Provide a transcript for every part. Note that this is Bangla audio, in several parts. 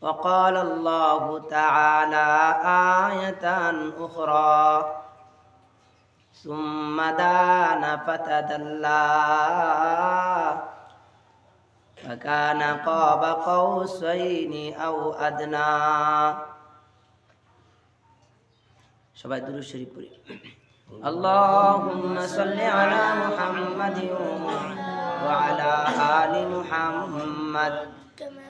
وقال الله تعالى آية أخرى ثم دان فتدلى فكان قاب قوسين أو أدنى সবাই দুরুদ শরীফ পড়ি اللهم صل على محمد وعلى آل محمد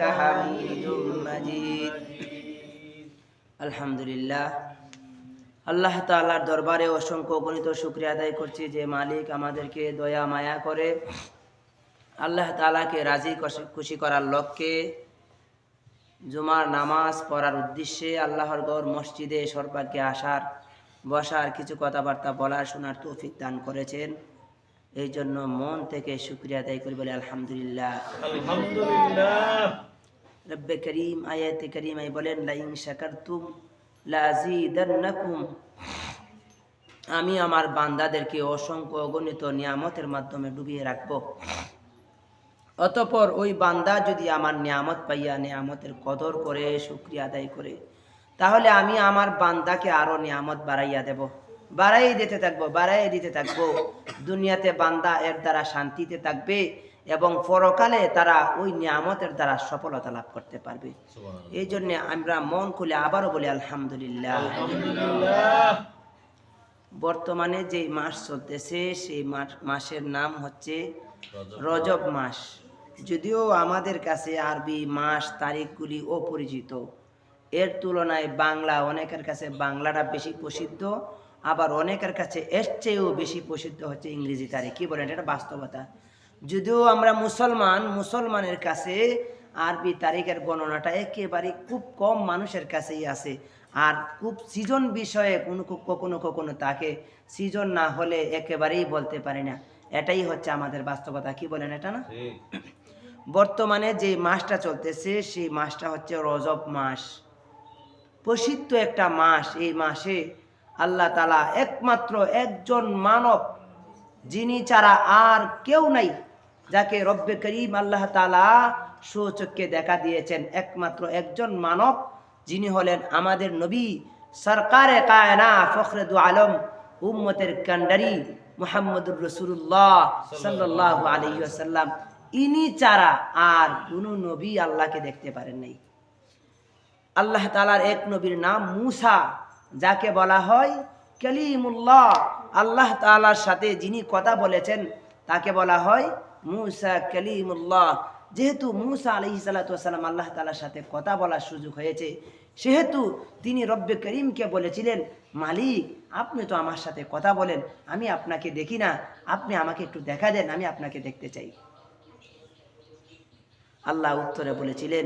إنك حميد مجيد الحمد لله আল্লাহ তাআলার দরবারে অসংখ্য গণিত শুক্রিয়া আদায় করছি যে মালিক আমাদেরকে দয়া মায়া করে আল্লাহ তাআলাকে রাজি কষ- খুশি করার লক্ষ্যে জুমার নামাজ পড়ার উদ্দেশ্যে আল্লাহর গড় মসজিদে সর্বাগ্যে আসার বসার কিছু কথাবার্তা বলার শোনার তৌফিক দান করেছেন এই জন্য মন থেকে শুক্রিয়া আদায় করি বলে আলহামদুলিল্লাহ আলহামদুলিল্লাহ রব্বে করিম, আয়াতে করিমাই বলেন, লাইন শাকারতুম লাজিদান্নাকুম। আমি আমার বান্দাদেরকে অসংখ্য অগণিত নিয়ামতের মাধ্যমে ডুবিয়ে রাখব। অতপর ওই বান্দা যদি আমার নিয়ামত পাইয়া নিয়ামতের কদর করে, শুক্রিয়া আদায় করে, তাহলে আমি আমার বান্দাকে আরও নিয়ামত বাড়াইয়া দেব। বাড়াই দিতে থাকব বাড়াই দিতে থাকব। দুনিয়াতে বান্দা এর দ্বারা শান্তিতে থাকবে। এবং পরকালে তারা ওই নিয়ামতের দ্বারা সফলতা লাভ করতে পারবে। এই জন্য আমরা মন খুলে আবারও বলি আলহামদুলিল্লাহ। বর্তমানে যে মাস চলতেছে সেই মাসের নাম হচ্ছে রজব মাস। যদিও আমাদের কাছে আরবি মাস তারিখগুলি অপরিচিত। এর তুলনায় বাংলা অনেকের কাছে বাংলাটা বেশি প্রসিদ্ধ আবার অনেকের কাছে এর চেয়েও বেশি প্রসিদ্ধ হচ্ছে ইংরেজি তারিখ। কি বলেন? এটা বাস্তবতা। যদিও আমরা মুসলমান মুসলমানের কাছে আরবি তারিখের গণনাটা একেবারে খুব কম মানুষের কাছেই আছে। আর খুব সিজন বিষয়ে কোনো কখনো কখনো তাকে সিজন না হলে একেবারেই বলতে পারি না। এটাই হচ্ছে আমাদের বাস্তবতা। কি বলেন এটা না? বর্তমানে যে মাসটা চলতেছে সেই মাসটা হচ্ছে রজব মাস। প্রসিদ্ধ একটা মাস এই মাসে আল্লাহ তালা একমাত্র একজন মানব যিনি ছাড়া আর কেউ নাই। যাকে রব্বে করিম আল্লাহ তালা সুচক্ষে দেখা দিয়েছেন। একমাত্র একজন মানব, যিনি হলেন আমাদের নবী, সরকারে কায়না ফখরেদু আলম, উম্মতের কান্ডারি মুহাম্মদুর রসুল্লাহ সাল্লাহ আলহিহাসাল্লাম ইনি চারা আর কোনো নবী আল্লাহকে দেখতে পারেন নাই। আল্লাহ তালার এক নবীর নাম মুসা, যাকে বলা হয় কালিমুল্লাহ। আল্লাহ তালার সাথে যিনি কথা বলেছেন, তাকে বলা হয় মুসা কালিমুল্লাহ। যেহেতু মুসা আলহি সাল্লাম আল্লাহ তালার সাথে কথা বলার সুযোগ হয়েছে, সেহেতু তিনি রব্বে করিমকে বলেছিলেন, মালিক, আপনি তো আমার সাথে কথা বলেন, আমি আপনাকে দেখি না, আপনি আমাকে একটু দেখা দেন, আমি আপনাকে দেখতে চাই। আল্লাহ উত্তরে বলেছিলেন,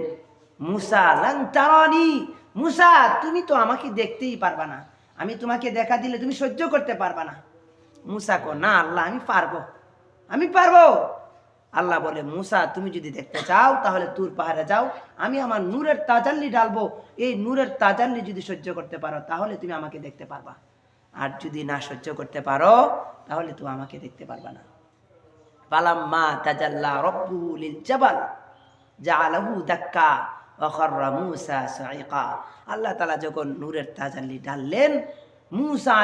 মুসা তারানি, মুসা, তুমি তো আমাকে দেখতেই পারবা না। আমি তোমাকে দেখা দিলে তুমি সহ্য করতে পারবা না। মুসা কো না আল্লাহ, আমি পারব। আমি পারব। আল্লাহ বলে, মুসা, তুমি যদি দেখতে চাও, তাহলে তুর পাহাড়ে যাও। আমি আমার নূরের তাজাল্লি ডালবো এই নূরের তাজাল্লি যদি সহ্য করতে পারো, তাহলে তুমি আমাকে দেখতে পারবা। আর যদি না সহ্য করতে পারো, তাহলে তুমি আমাকে দেখতে পারবা না। পালাম্মা তাজাল্লা রব্বুহু লিল জাবাল জাআলাহু দাক্কা ওয়া খাররা মূসা সাইকা আল্লাহ তাআলা যখন নূরের তাজাল্লি ডাললেন মূসা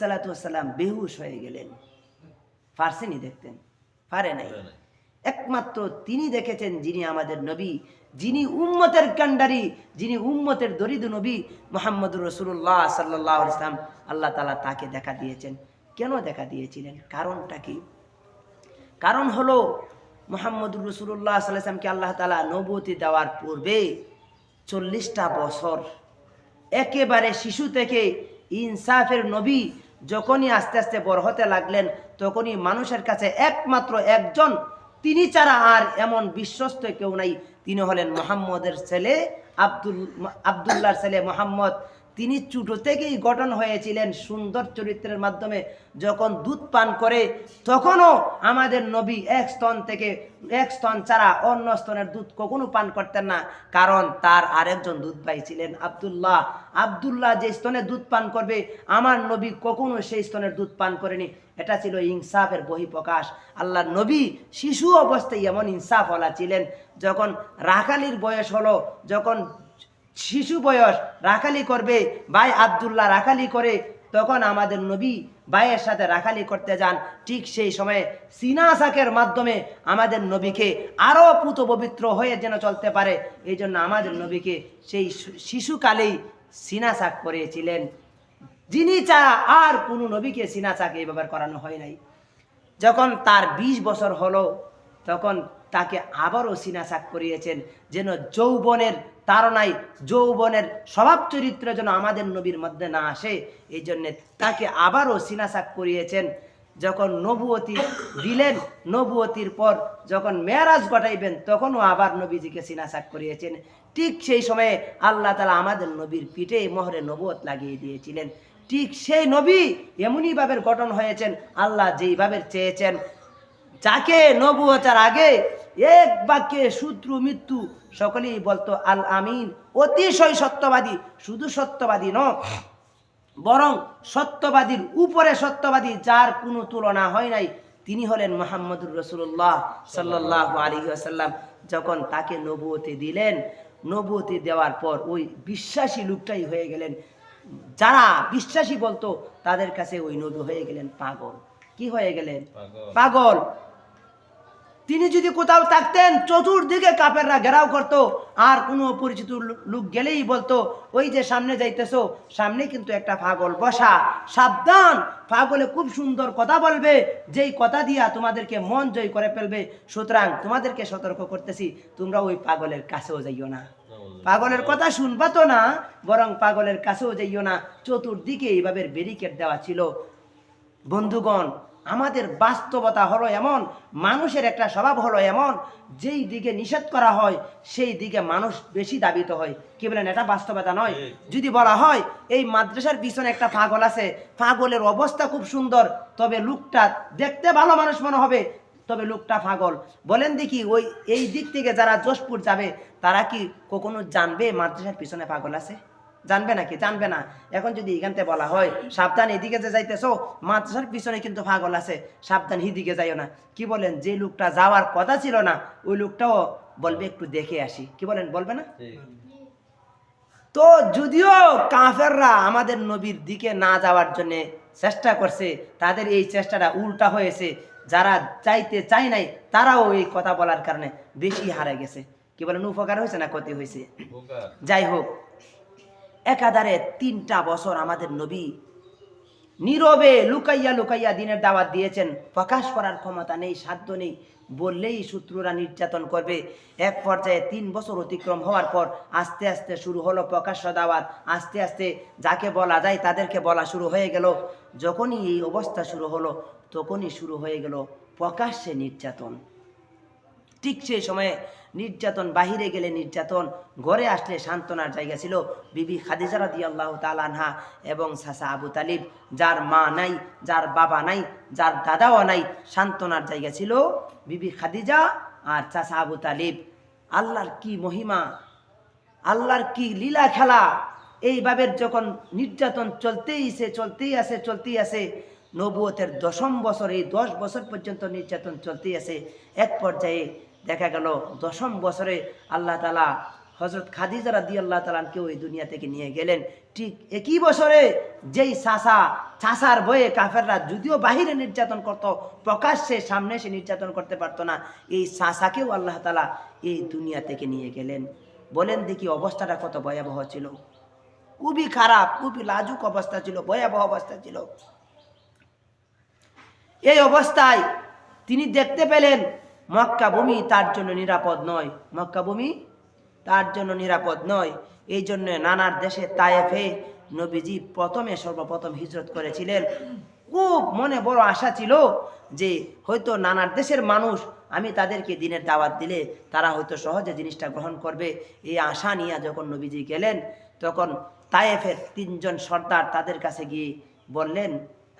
সালাতু ওয়াসসালাম বেহুশ হয়ে গেলেন। পারছেনি দেখতেন? পারে নাই। একমাত্র তিনি দেখেছেন যিনি আমাদের নবী, যিনি উম্মতের কান্ডারি যিনি উম্মতের দরিদ্র নবী মোহাম্মদুর রসুল্লাহ সাল্লাহ ইসলাম আল্লাহ তালা তাকে দেখা দিয়েছেন। কেন দেখা দিয়েছিলেন? কারণটা কি? কারণ হলো মোহাম্মদুর রসুল্লাহ সাল্লামকে আল্লাহ তালা নবতী দেওয়ার পূর্বে চল্লিশটা বছর একেবারে শিশু থেকে ইনসাফের নবী যখনই আস্তে আস্তে বড় হতে লাগলেন, তখনই মানুষের কাছে একমাত্র একজন তিনি ছাড়া আর এমন বিশ্বস্ত কেউ নাই। তিনি হলেন মোহাম্মদের ছেলে, আব্দুল আবদুল্লাহর ছেলে মোহাম্মদ তিনি ছোটো থেকেই গঠন হয়েছিলেন সুন্দর চরিত্রের মাধ্যমে। যখন দুধ পান করে, তখনও আমাদের নবী এক স্তন থেকে এক স্তন ছাড়া অন্য স্তনের দুধ কখনো পান করতেন না। কারণ তার আরেকজন দুধ ভাই ছিলেন আবদুল্লাহ। আবদুল্লাহ যে স্তনে দুধ পান করবে, আমার নবী কখনো সেই স্তনের দুধ পান করেনি। এটা ছিল ইনসাফের বহিঃপ্রকাশ। আল্লাহ নবী শিশু অবস্থায় এমন ইনসাফওয়ালা ছিলেন। যখন রাখালির বয়স হলো, যখন শিশু বয়স রাখালি করবে, ভাই আবদুল্লাহ রাখালি করে, তখন আমাদের নবী ভাইয়ের সাথে রাখালি করতে যান। ঠিক সেই সময়ে সিনাসাকের মাধ্যমে আমাদের নবীকে আরও পুত পবিত্র হয়ে যেন চলতে পারে। এই জন্য আমাদের নবীকে সেই শিশুকালেই সিনাসাক করিয়েছিলেন যিনি ছাড়া আর কোনো নবীকে সিনাসাক এই ব্যবহার করানো হয় নাই। যখন তার ২০ বছর হলো, তখন তাকে আবারও সিনাসাক করিয়েছেন যেন যৌবনের তারনায় যৌবনের স্বভাব চরিত্র যেন আমাদের নবীর মধ্যে না আসে, এই জন্যে তাকে আবারও সিনাসাক করিয়েছেন। যখন নবুয়তি দিলেন, নবুয়তির পর যখন মেয়ারাজ ঘটাইবেন, তখনও আবার নবীজিকে সিনাসাক করিয়েছেন। ঠিক সেই সময়ে আল্লাহ তালা আমাদের নবীর পিঠে মোহরে নবুয়ত লাগিয়ে দিয়েছিলেন। ঠিক সেই নবী এমনই ভাবের গঠন হয়েছেন, আল্লাহ যেইভাবে চেয়েছেন। যাকে নবুয়তার আগে এক বাক্যে শত্রু মৃত্যু সকলেই বলতো আল আমিন। অতিশয় সত্যবাদী শুধু সত্যবাদী ন বরং সত্যবাদীর উপরে সত্যবাদী যার কোনো তুলনা হয় নাই। তিনি হলেন মোহাম্মদুর রসুল্লাহ সাল্লাহ আলী আসাল্লাম যখন তাকে নবুয়তি দিলেন নবুয়তি দেওয়ার পর ওই বিশ্বাসী লোকটাই হয়ে গেলেন। যারা বিশ্বাসী বলতো তাদের কাছে ওই নবী হয়ে গেলেন পাগল। কি হয়ে গেলেন? পাগল। তিনি যদি কোথাও থাকতেন চতুর্দিকে কাপেররা ঘেরাও করত। আর কোনো পরিচিত লোক গেলেই বলতো ওই যে সামনে যাইতেছো সামনে কিন্তু একটা পাগল বসা। সাবধান পাগলে খুব সুন্দর কথা বলবে। যেই কথা দিয়া তোমাদেরকে মন জয় করে ফেলবে সুতরাং তোমাদেরকে সতর্ক করতেছি তোমরা ওই পাগলের কাছেও যাইও না। পাগলের কথা শুনবা তো না বরং পাগলের কাছেও যাইও না। চতুর্দিকে এইভাবে ব্যারিকেড দেওয়া ছিল। বন্ধুগণ আমাদের বাস্তবতা হলো এমন মানুষের একটা স্বভাব হলো এমন যেই দিকে নিষেধ করা হয় সেই দিকে মানুষ বেশি দাবিত হয়। কি বলেন এটা বাস্তবতা নয়। যদি বলা হয় এই মাদ্রাসার পিছনে একটা পাগল আছে পাগলের অবস্থা খুব সুন্দর তবে লোকটা দেখতে ভালো মানুষ মনে হবে তবে লোকটা পাগল। বলেন দেখি ওই এই দিক থেকে যারা যশপুর যাবে তারা কি কখনো জানবে মাদ্রাসার পিছনে পাগল আছে? জানবে নাকি? জানবে না। এখন যদি এখান থেকে বলা হয় সাবধান এদিকে যে যাইতেছো মাদ্রাসার পিছনে কিন্তু পাগল আছে সাবধান এদিকে যাইও না। কি বলেন যে লোকটা যাওয়ার কথা ছিল না ওই লোকটাও বলবে একটু দেখে আসি। কি বলেন বলবে না? তো যদিও কাফেররা আমাদের নবীর দিকে না যাওয়ার জন্য চেষ্টা করছে তাদের এই চেষ্টাটা উল্টা হয়েছে। যারা চাইতে চাই নাই তারাও এই কথা বলার কারণে বেশি হারে গেছে। কি বলেন উপকার হয়েছে না ক্ষতি হয়েছে? যাই হোক একাধারে তিনটা বছর আমাদের নবী নীরবে লুকাইয়া লুকাইয়া দিনের দাওয়াত দিয়েছেন। প্রকাশ করার ক্ষমতা নেই, সাধ্য নেই। বললেই শত্রুরা নির্যাতন করবে। এক পর্যায়ে তিন বছর অতিক্রম হওয়ার পর আস্তে আস্তে শুরু হলো প্রকাশ্য দাওয়াত। আস্তে আস্তে যাকে বলা যায় তাদেরকে বলা শুরু হয়ে গেল। যখনই এই অবস্থা শুরু হলো, তখনই শুরু হয়ে গেল প্রকাশ্যে নির্যাতন। ঠিক সেই সময়ে নির্যাতন, বাহিরে গেলে নির্যাতন, ঘরে আসলে সান্ত্বনার জায়গা ছিল বিবি খাদিজা রাদি আল্লাহ তালানহা এবং সাসা আবু তালিব। যার মা নাই, যার বাবা নাই, যার দাদাও নাই, সান্ত্বনার জায়গা ছিল বিবি খাদিজা আর চাচা আবু তালিব। আল্লাহর কি মহিমা? আল্লাহর কি লীলা খেলা? এইভাবে যখন নির্যাতন চলতেই আছে চলতেই আসে চলতেই আসে, নবুয়তের দশম বছর, এই দশ বছর পর্যন্ত নির্যাতন চলতেই আছে এক পর্যায়ে দেখা গেল, দশম বছরে আল্লাহ তালা হজরত খাদিজা রাদি আল্লাহ তালানকে ওই দুনিয়া থেকে নিয়ে গেলেন। ঠিক একই বছরে যেই চাষা চাষার বয়ে কাফেররা যদিও বাহিরে নির্যাতন করত, প্রকাশ্যে সামনে সে নির্যাতন করতে পারতো না, এই চাষাকেও আল্লাহ তালা এই দুনিয়া থেকে নিয়ে গেলেন। বলেন দেখি অবস্থাটা কত ভয়াবহ ছিল। খুবই খারাপ, খুবই লাজুক অবস্থা ছিল, ভয়াবহ অবস্থা ছিল। এই অবস্থায় তিনি দেখতে পেলেন মক্কা ভূমি তার জন্য নিরাপদ নয়। মক্কা ভূমি তার জন্য নিরাপদ নয়। এই জন্য নানার দেশে তায়েফে নবীজি প্রথমে সর্বপ্রথম হিজরত করেছিলেন। খুব মনে বড় আশা ছিল যে হয়তো নানার দেশের মানুষ আমি তাদেরকে দিনের দাওয়াত দিলে তারা হয়তো সহজে জিনিসটা গ্রহণ করবে। এই আশা নিয়ে যখন নবীজি গেলেন, তখন তায়েফের তিনজন সর্দার তাদের কাছে গিয়ে বললেন,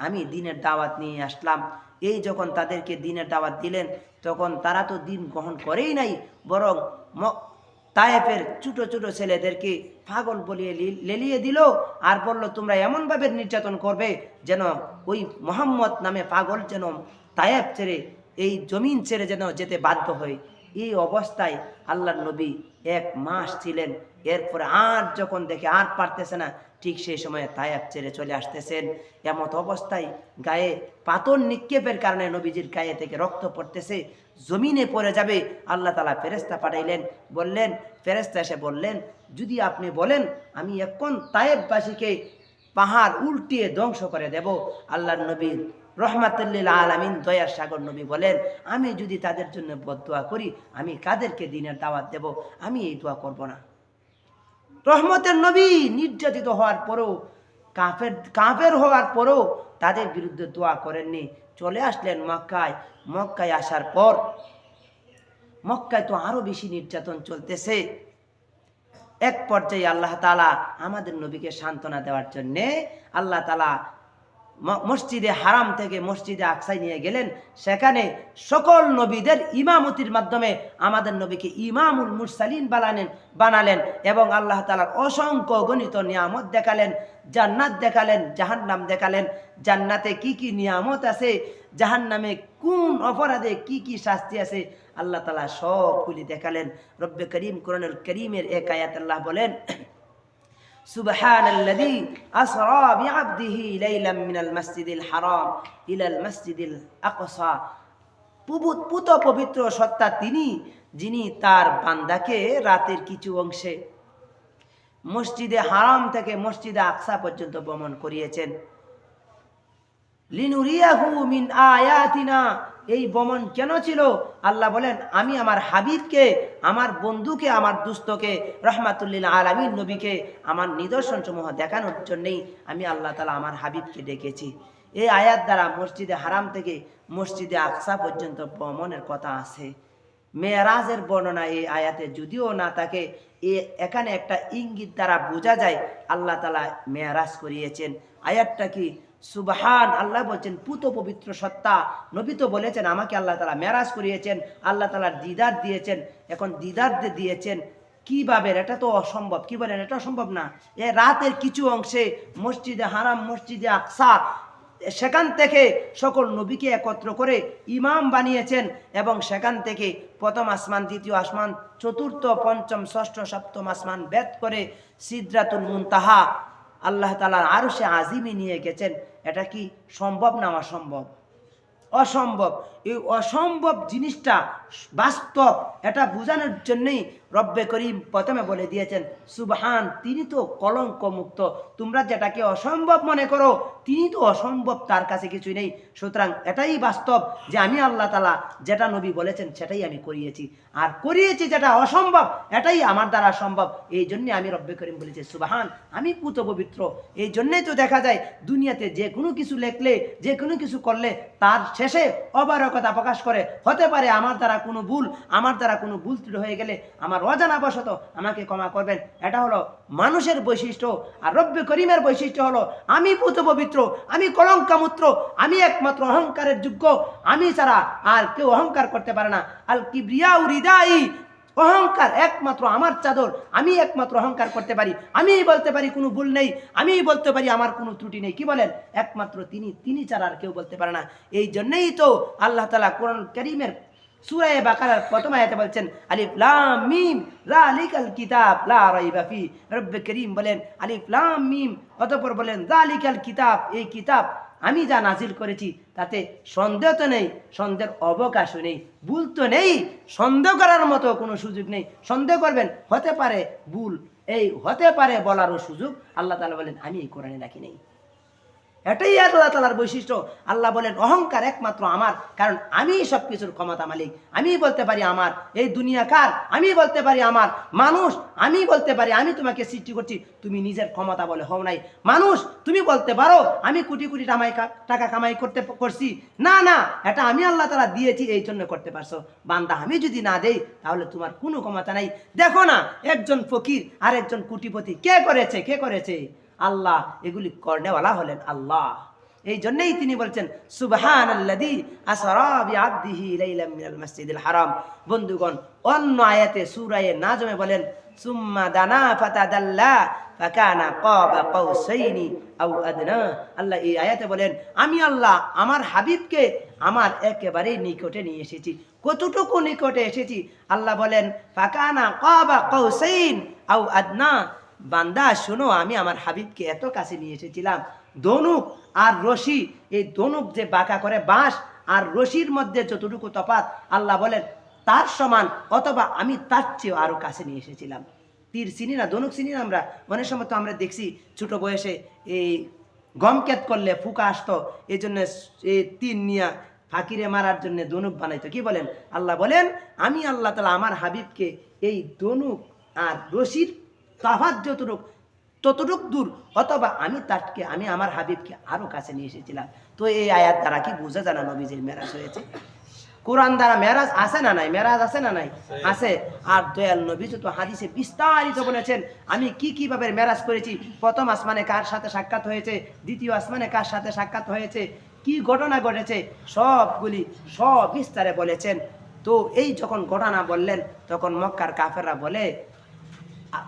আমি দিনের দাওয়াত নিয়ে আসলাম। এই যখন তাদেরকে দিনের দাওয়াত দিলেন, তখন তারা তো দিন গ্রহণ করেই নাই, বরং তায়েফের ছোটো ছোটো ছেলেদেরকে পাগল বলিয়ে লেলিয়ে দিল, আর বলল, তোমরা এমনভাবে নির্যাতন করবে যেন ওই মোহাম্মদ নামে পাগল যেন তায়েব ছেড়ে, এই জমিন ছেড়ে যেন যেতে বাধ্য হয়। এই অবস্থায় আল্লাহর নবী এক মাস ছিলেন। এরপরে আর যখন দেখে আর পারতেছে না, ঠিক সেই সময়ে তায়াব ছেড়ে চলে আসতেছেন। এমত অবস্থায় গায়ে পাথর নিক্ষেপের কারণে নবীজির গায়ে থেকে রক্ত পড়তেছে, জমিনে পড়ে যাবে। আল্লাহ তালা ফেরেস্তা পাঠাইলেন, বললেন ফেরেস্তা এসে বললেন, যদি আপনি বলেন, আমি এখন তায়েববাসীকে পাহাড় উল্টিয়ে ধ্বংস করে দেব। আল্লাহর নবীর রহমাতুল্লিল আলামিন দয়ার সাগর নবী বলেন, আমি যদি তাদের জন্য বদোয়া করি, আমি কাদেরকে দিনের দাওয়াত দেব? আমি এই দোয়া করব না। রহমতের নবী নির্যাতিত হওয়ার পরেও, কাফের কাফের হওয়ার পরেও তাদের বিরুদ্ধে দোয়া করেননি। চলে আসলেন মক্কায়। মক্কায় আসার পর মক্কায় তো আরও বেশি নির্যাতন চলতেছে। এক পর্যায়ে আল্লাহ তালা আমাদের নবীকে সান্ত্বনা দেওয়ার জন্যে আল্লাহ তালা মসজিদে হারাম থেকে মসজিদে আকসাই নিয়ে গেলেন। সেখানে সকল নবীদের ইমামতির মাধ্যমে আমাদের নবীকে ইমামুল মুরসালিন বানালেন বানালেন এবং আল্লাহ তালার অসংখ্য গণিত নিয়ামত দেখালেন, জান্নাত দেখালেন, জাহান্নাম দেখালেন। জান্নাতে কি কি নিয়ামত আছে, জাহান্নামে কোন অপরাধে কি কি শাস্তি আছে, আল্লাহ তালা সবগুলি দেখালেন। রব্বে করিম কোরআনুল করিমের এক আয়াত আল্লাহ বলেন سبحان الذي أسرى بعبده ليلا من المسجد الحرام إلى المسجد الأقصى পুবু- পুত পবিত্র সত্তা তিনি যিনি তার বান্দাকে রাতের কিছু অংশে মসজিদে হারাম থেকে মসজিদে আকসা পর্যন্ত ভ্রমণ করিয়েছেন লিনুরিয়াহু মিন আয়াতিনা। এই বমন কেন ছিল? আল্লাহ বলেন, আমি আমার হাবিবকে, আমার বন্ধুকে, আমার দুস্থকে রহমাতুল্লিল আলামিন নবীকে, আমার নিদর্শন সমূহ দেখানোর জন্যেই আমি আল্লাহ তালা আমার হাবিবকে ডেকেছি। এই আয়াত দ্বারা মসজিদে হারাম থেকে মসজিদে আকসা পর্যন্ত ভ্রমণের কথা আছে। মেয়েরাজের বর্ণনা এই আয়াতে যদিও না থাকে, এ এখানে একটা ইঙ্গিত দ্বারা বোঝা যায়, আল্লাহ তালা মেয়ারাজ করিয়েছেন। আয়াতটা কি? সুবহান, আল্লাহ বলছেন, পুত পবিত্র সত্তা। নবী তো বলেছেন, আমাকে আল্লাহ তালা মেয়ারাজ করিয়েছেন, আল্লাহ তালার দিদার দিয়েছেন, এখন দিদার দিয়েছেন। কীভাবে? এটা তো অসম্ভব। কি বলেন? এটা অসম্ভব না। এ রাতের কিছু অংশে মসজিদে হারাম, মসজিদে আকসা, সেখান থেকে সকল নবীকে একত্র করে ইমাম বানিয়েছেন এবং সেখান থেকে প্রথম আসমান, দ্বিতীয় আসমান, চতুর্থ, পঞ্চম, ষষ্ঠ, সপ্তম আসমান বেদ করে সিদ্রাতুল মুনতাহা, আল্লাহ তালার আরও সে আজিমে নিয়ে গেছেন। এটা কি সম্ভব না অসম্ভব? অসম্ভব। এই অসম্ভব জিনিসটা বাস্তব, এটা বোঝানোর জন্যই রব্বে করিম প্রথমে বলে দিয়েছেন, সুবহান, তিনি তো কলঙ্ক মুক্ত তোমরা যেটাকে অসম্ভব মনে করো, তিনি তো অসম্ভব, তার কাছে কিছুই নেই। সুতরাং এটাই বাস্তব যে আমি আল্লাহ তালা যেটা নবী বলেছেন, সেটাই আমি করিয়েছি। আর করিয়েছি যেটা অসম্ভব, এটাই আমার দ্বারা সম্ভব। এই জন্যে আমি রব্বে করিম বলেছি, সুবাহান, আমি পুত পবিত্র। এই জন্যই তো দেখা যায়, দুনিয়াতে যে কোনো কিছু লেখলে, যে কোনো কিছু করলে, তার শেষে অবারক কথা প্রকাশ করে, হতে পারে আমার দ্বারা কোনো ভুল, আমার দ্বারা কোনো ভুল ত্রুটি হয়ে গেলে আমার অজানা বশত আমাকে ক্ষমা করবেন। এটা হলো মানুষের বৈশিষ্ট্য আর রব্য করিমের বৈশিষ্ট্য হলো, আমি পুত পবিত্র, আমি কলঙ্কামূত্র আমি একমাত্র অহংকারের যোগ্য, আমি ছাড়া আর কেউ অহংকার করতে পারে না। আল কিবরিয়া উরিদাই অহংকার একমাত্র আমার চাদর আমি একমাত্র অহংকার করতে পারি আমি বলতে পারি কোনো ভুল নেই আমি বলতে পারি আমার কোনো ত্রুটি নেই, কি বলেন? একমাত্র তিনি তিনি ছাড়া আর কেউ বলতে পারে না। এই জন্যই তো আল্লাহ তালা কোরআন করিমের সুরায় বাকারার প্রথম আয়াতে বলছেন, আলিফ লাম মিম কিতাব লা রাইবা ফি। রব্বে করিম বলেন, আলিফ লাম মিম, অতঃপর বলেন, যালিকাল কিতাব, এই কিতাব আমি যা নাজিল করেছি, তাতে সন্দেহ তো নেই, সন্দেহের অবকাশও নেই, ভুল তো নেই, সন্দেহ করার মতো কোনো সুযোগ নেই। সন্দেহ করবেন, হতে পারে ভুল, এই হতে পারে বলারও সুযোগ। আল্লাহ তালা বলেন, আমি এই কোরআনে রাখি নেই। এটাই আল্লাহ তালার বৈশিষ্ট্য। আল্লাহ বলেন, অহংকার একমাত্র আমার, কারণ আমি সব কিছুর ক্ষমতা মালিক। আমি বলতে পারি আমার, এই দুনিয়া কার? আমি বলতে পারি আমার, মানুষ। আমি বলতে পারি, আমি তোমাকে সৃষ্টি করছি। তুমি নিজের ক্ষমতা বলে হও নাই। মানুষ, তুমি বলতে পারো, আমি কোটি কোটি টামাই টাকা কামাই করতে করছি। না না, এটা আমি আল্লাহ তালা দিয়েছি, এই জন্য করতে পারছ। বান্দা, আমি যদি না দেই, তাহলে তোমার কোনো ক্ষমতা নাই। দেখো না, একজন ফকির আর একজন কোটিপতি, কে করেছে? কে করেছে? আল্লাহ, এগুলি করনেওয়ালা হলেন আল্লাহ। এই জন্যই তিনি বলছেন সুবহান আল্লাদি আসরাবি লাইলাম মিনাল হারাম। বন্ধুগণ, অন্য আয়াতে, সূরায়ে নাজমে বলেন, সুম্মা দানা ফাতাদাল্লা ফাকানা কাবা কাউসাইনি আও আদনা। আল্লাহ এই আয়াতে বলেন, আমি আল্লাহ আমার হাবিবকে আমার একেবারেই নিকটে নিয়ে এসেছি, কতটুকু নিকটে এসেছি? আল্লাহ বলেন, ফাকানা কাবা কাউসাইন আও আদনা। বান্দা, শোনো, আমি আমার হাবিবকে এত কাছে নিয়ে এসেছিলাম। দনুক আর রশি, এই দনুক যে বাঁকা করে বাঁশ আর রশির মধ্যে যতটুকু তফাৎ আল্লাহ বলেন, তার সমান, অথবা আমি তার চেয়েও আরও কাছে নিয়ে এসেছিলাম। তীর চিনি না, দনুক চিনি না আমরা? অনেক সময় তো আমরা দেখছি ছোট বয়সে এই গম কেত করলে ফুকা আসতো এই জন্য এই তীর নিয়া ফাকিরে মারার জন্য দনুক বানাইতো। কি বলেন? আল্লাহ বলেন, আমি আল্লাহ তালা আমার হাবিবকে এই দনুক আর রশির তাফাত যতটুক ততটুক দূর অথবা আমি তাকে আমি আমার হাবিবকে আরও কাছে নিয়ে এসেছিলাম। তো এই আয়াত দ্বারা কি বুঝে যায় না নবীজির মেরাজ হয়েছে? কোরআন দ্বারা মেরাজ আছে না নাই? মেরাজ আছে না নাই? আছে। আর দয়াল নবী তো হাদিসে বিস্তারিত বলেছেন আমি কি কীভাবে মেরাজ করেছি? প্রথম আসমানে কার সাথে সাক্ষাৎ হয়েছে? দ্বিতীয় আসমানে কার সাথে সাক্ষাৎ হয়েছে? কি ঘটনা ঘটেছে? সবগুলি সব বিস্তারে বলেছেন। তো এই যখন ঘটনা বললেন তখন মক্কার কাফেররা বলে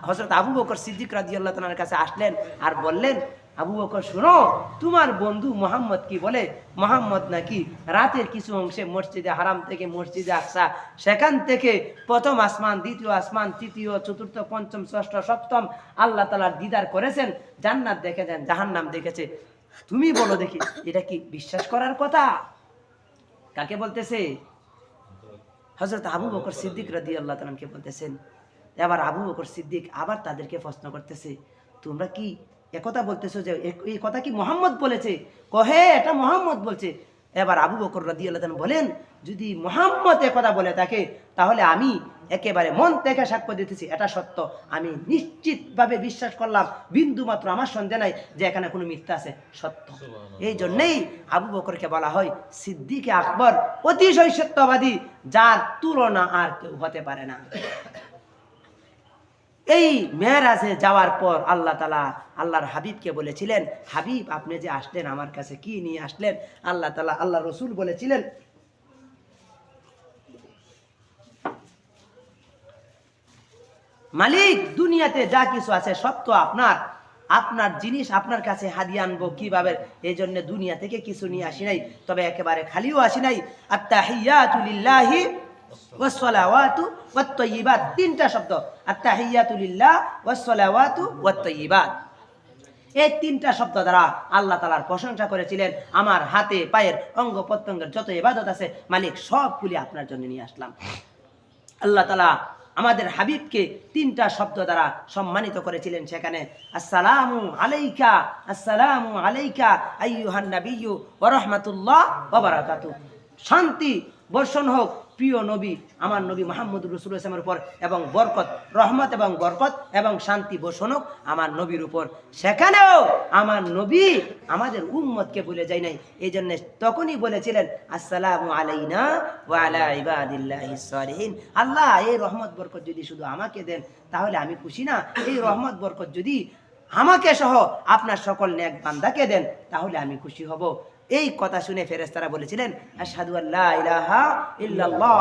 হজরত আবু বকর সিদ্দিক রাজি আল্লাহ তালার কাছে আসলেন আর বললেন, আবু বকর, শুনো, তোমার বন্ধু মোহাম্মদ কি বলে? মোহাম্মদ নাকি রাতের কিছু অংশে মসজিদে হারাম থেকে মসজিদে আকসা সেখান থেকে প্রথম আসমান, দ্বিতীয় আসমান, তৃতীয়, চতুর্থ, পঞ্চম, ষষ্ঠ, সপ্তম আল্লাহ তালার দিদার করেছেন, জান্নাত দেখেছেন জাহান্নাম দেখেছে। তুমি বলো দেখি, এটা কি বিশ্বাস করার কথা? কাকে বলতেছে? হজরত আবু বকর সিদ্দিক রাদি আল্লাহ তালামকে বলতেছেন এবার আবু বকর সিদ্দিক আবার তাদেরকে প্রশ্ন করতেছে তোমরা কি একথা বলতেছো যে এই কথা কি মোহাম্মদ বলেছে? কহে এটা মোহাম্মদ বলছে। এবার আবু বকর রাদি আল্লাহ বলেন যদি মোহাম্মদ একথা বলে থাকে তাহলে আমি একেবারে মন থেকে সাক্ষ্য দিতেছি এটা সত্য। আমি নিশ্চিতভাবে বিশ্বাস করলাম বিন্দু মাত্র আমার সন্দেহ নাই যে এখানে কোনো মিথ্যা আছে সত্য। এই জন্যেই আবু বকরকে বলা হয় সিদ্দিকে আকবর অতিশয় সত্যবাদী যার তুলনা আর কেউ হতে পারে না। এই মেয়েরাজে যাওয়ার পর আল্লাহ তালা আল্লাহর হাবিবকে বলেছিলেন, হাবিব, আপনি যে আসলেন আমার কাছে কি নিয়ে আসলেন? আল্লাহ তালা আল্লাহ রসুল বলেছিলেন, মালিক, দুনিয়াতে যা কিছু আছে সব তো আপনার। আপনার জিনিস আপনার কাছে হাদিয়ে আনব কীভাবে? এই জন্য দুনিয়া থেকে কিছু নিয়ে আসি নাই, তবে একেবারে খালিও আসি নাই। আত্তাহিয়াতু লিল্লাহি ওয়াসসালাওয়াতু ওয়াত-তাইয়্যিবাত তিনটা শব্দ। ওয়াসসালাওয়াতু ওয়াত-তাইয়্যিবাত এই তিনটা শব্দ দ্বারা আল্লাহ তালার প্রশংসা করেছিলেন। আমার হাতে, পায়ের অঙ্গ প্রত্যঙ্গের যত ইবাদত আছে, মালিক সবগুলি আপনার জন্য নিয়ে আসলাম। আল্লাহ তালা আমাদের হাবিবকে তিনটা শব্দ দ্বারা সম্মানিত করেছিলেন সেখানে। আসসালামু আলাইকা আসসালামু আলাইকা আইয়ুহান নাবিয়্যু ওয়া রাহমাতুল্লাহ শান্তি, বর্ষণ হোক প্রিয় নবী, আমার নবী মোহাম্মদ রসুল ইসলামের উপর এবং বরকত, রহমত এবং বরকত এবং শান্তি বসনক আমার নবীর উপর। সেখানেও আমার নবী আমাদের উম্মতকে বলে যায় নাই। এই জন্য তখনই বলেছিলেন, আসসালামু আলাইনা ওয়া আলা ইবাদিল্লাহিস সালিহিন আল্লাহ, এই রহমত বরকত যদি শুধু আমাকে দেন, তাহলে আমি খুশি না। এই রহমত বরকত যদি আমাকে সহ আপনার সকল নেক বান্দাকে দেন, তাহলে আমি খুশি হব। এই কথা শুনে ফেরেস্তারা বলেছিলেন আশহাদু আল্লাহ ইলাহা ইল্লাল্লাহ।